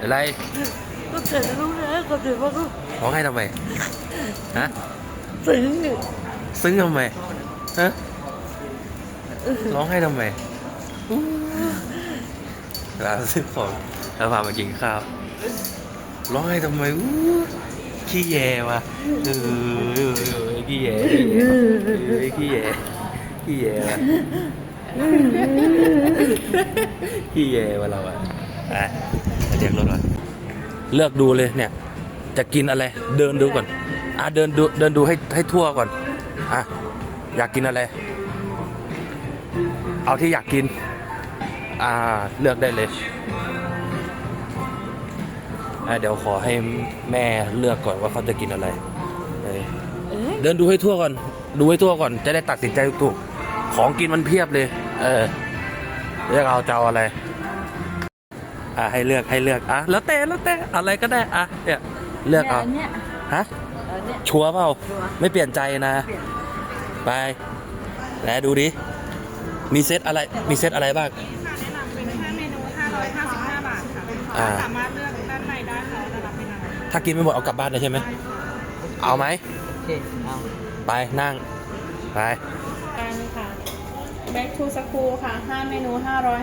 อะไรก็เกิดลูกนะก็ถือว่าก็ร้องไห้ทำไมฮะซึ้งซึ้งทำไมฮะร้องไห้ทำไมเวลาซื้อของแล้วพามากินข้าวร้องไห้ทำไมอู้ขี้แยวะเออเออขี้แยเออขี้แยขี้แยวะขี้แยวะเราอะอะ เรียกรถก่อนเลือกดูเลยเนี่ย จะกินอะไร เดินดูก่อน อะเดินดูเดินดูให้ให้ทั่วก่อน อะอยากกินอะไร เอาที่อยากกิน อ่าเลือกได้เลยอะเดี๋ยวขอให้แม่เลือกก่อนว่าเขาจะกินอะไรเออเอ๊ะเดินดูให้ทั่วก่อน ดูให้ทั่วก่อน จะได้ตัดสินใจถูกของกินมันเพียบเลย เออเลือกเอาจะเอาอะไร อะให้เลือกให้เลือกอะแล้วแต่แล้วแต่อะไรก็ได้อะเนี่ยเลือกเอานเนี่ยฮะอันเนี้ยชัวร์เปล่าชัวร์ไม่เปลี่ยนใจนะเปลี่ยนไปไหนดูดิมีเซตอะไรมีเซตอะไรบ้างค่ะแนะนำเป็น5เมนู555บาทค่ะอ่าสามารถเลือกด้านในได้ค่ะจะรับเป็นอะไรถ้ากินไม่หมดเอากลับบ้านเลยใช่ไหมเอาไหมโอเคเอาไปนั่งไปกันค่ะ Back to School ค่ะ 5 เมนู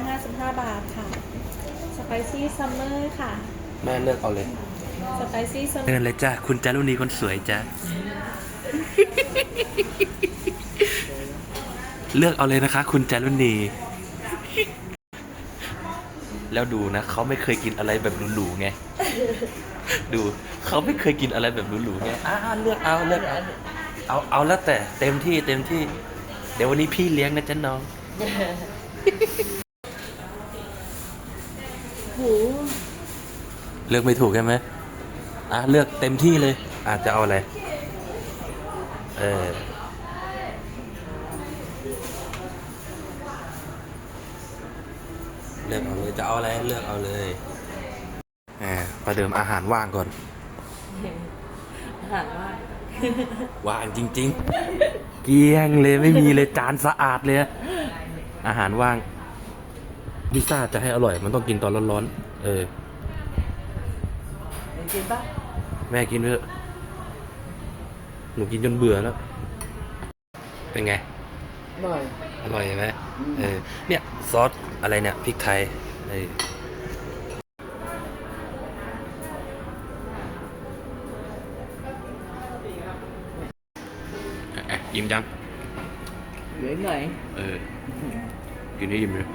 555 บาทค่ะ Spicy Summer ค่ะ แม่เลือกเอาเลย Spicy Summer เดินเลยจ้าคุณจารุณีคนสวยจ้าเลือกเอาเลยนะคะ คุณจารุณี แล้วดูนะเขาไม่เคยกินอะไรแบบหรูๆไง ดูเขาไม่เคยกินอะไรแบบหรูๆไงอ่าเลือกเอาเลือกเอาเอาเอาแล้วแต่เต็มที่เต็มที่ เดี๋ยววันนี้พี่เลี้ยงนะจ๊ะน้อง หู เลือกไม่ถูกใช่ไหมอะเลือกเต็มที่เลย อาจจะเอาอะไร เออเลือกเอาเลยจะเอาอะไรเลือกเอาเลยแหมประเดิมอาหารว่างก่อน อาหารว่าว่างจริง ๆ เกลี้ยงเลยไม่มีเลยจานสะอาดเลยอาหารว่างพิซซ่าจะให้อร่อย มันต้องกินตอนร้อนๆ เออเห็น กินปะแม่กินเถอะหนูกินจนเบื่อแล้ว เป็นไง อร่อย อร่อยไหมอืม เออเนี่ยซอสอะไรเนี่ยพริกไทยเอออะอะอิ่มจัง เหลือหน่อยเออ กินให้อิ่มเลย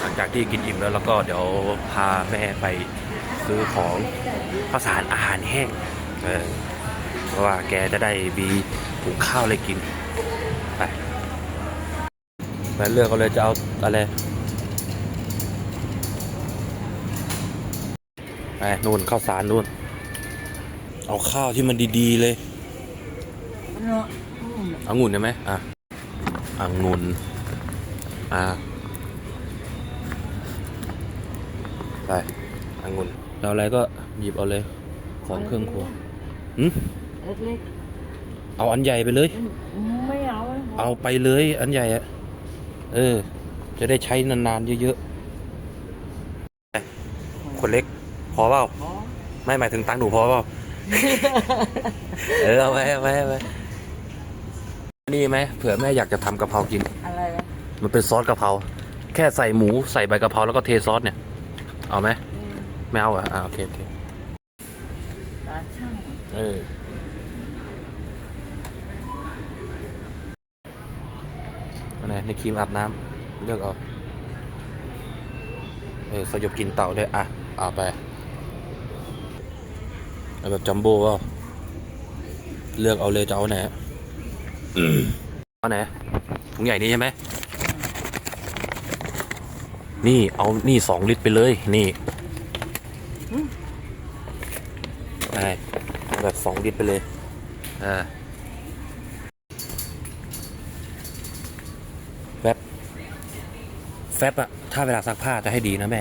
หลังจากที่กินอิ่มแล้วแล้วก็เดี๋ยวพาแม่ไป ซื้อของข้าวสารอาหารแห้งเออเพราะว่าแกจะได้มีถุงข้าวอะไรกินไปไปเลือกเอาเลยจะเอาอะไรไปนู่นข้าวสารนู่น เอาข้าวที่มันดีๆเลยเนาะอืมเอางุ่นได้ไหมอะอังุ่นอะไปอังุ่น เราอะไรก็หยิบเอาเลย ของเครื่องครัวหืมเล็กเอาอันใหญ่ไปเลยๆอืมไม่เอาเอาไปเลยอันใหญ่อะเออ จะได้ใช้นานๆเยอะๆไปคนเล็ก พอเปล่า อ๋อไม่หมายถึงตังค์หนูพอเปล่า เออเอาไปเอาไปเอาไปนี่ไหมเผื่อแม่อยากจะทำกะเพรากิน อะไรนะมันเป็นซอสกะเพราแค่ใส่หมูใส่ใบกะเพราแล้วก็เทซอสเนี่ย เอาไหมอืม ไม่เอาอะอ่าโอเคโอเคตาช่างเอออันไหนในครีมอาบน้ำเลือกเอาเออสยบกินเต่าด้วยอะเอาไปเอาแบบจัมโบ้ก็เลือกเอาเลยจะเอาไหนเอาไหนถุงใหญ่นี่ใช่ไหมนี่เอานี่สองลิตรไปเลย นี่ ไปเอาแบบสองลิตรไปเลย อ่าแฟบแฟบอะถ้าเวลาซักผ้าจะให้ดีนะแม่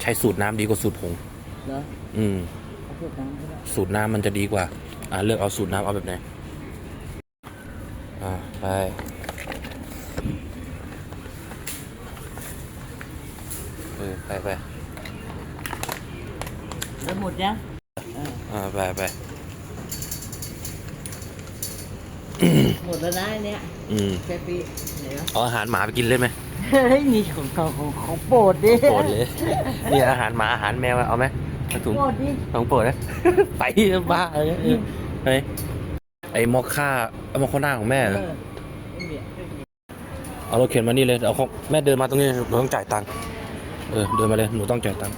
ใช้สูตรน้ำดีกว่าสูตรผงเหรออืม เอาพูดน้ำก็ได้สูตรน้ำมันจะดีกว่า อ่าเลือกเอาสูตรน้ำเอาแบบไหน อ่าไปเออไปไป แล้วหมดยังเอออ่าไปไปหมดแล้วนะอันเนี่ยอืมแค่ปีเดี๋ยวเอาอาหารหมาไปกินเลยไหมเฮ้ยมีของของของของโปรดดิโปรดเลยนี่อาหารหมาอาหารแมวอะเอาไหมเอาถุงโปรดดิของโปรดนะ ไปบ้าอะไรเงี้ยเออไปไอ้มอคค่าเอามอคค่าหน้าของแม่เหรอเออไม่มีไม่มีเอารถเข็นมานี่เลยเอาของแม่เดินมาตรงนี้หนูต้องจ่ายตังค์เออเดินมาเลยหนูต้องจ่ายตังค์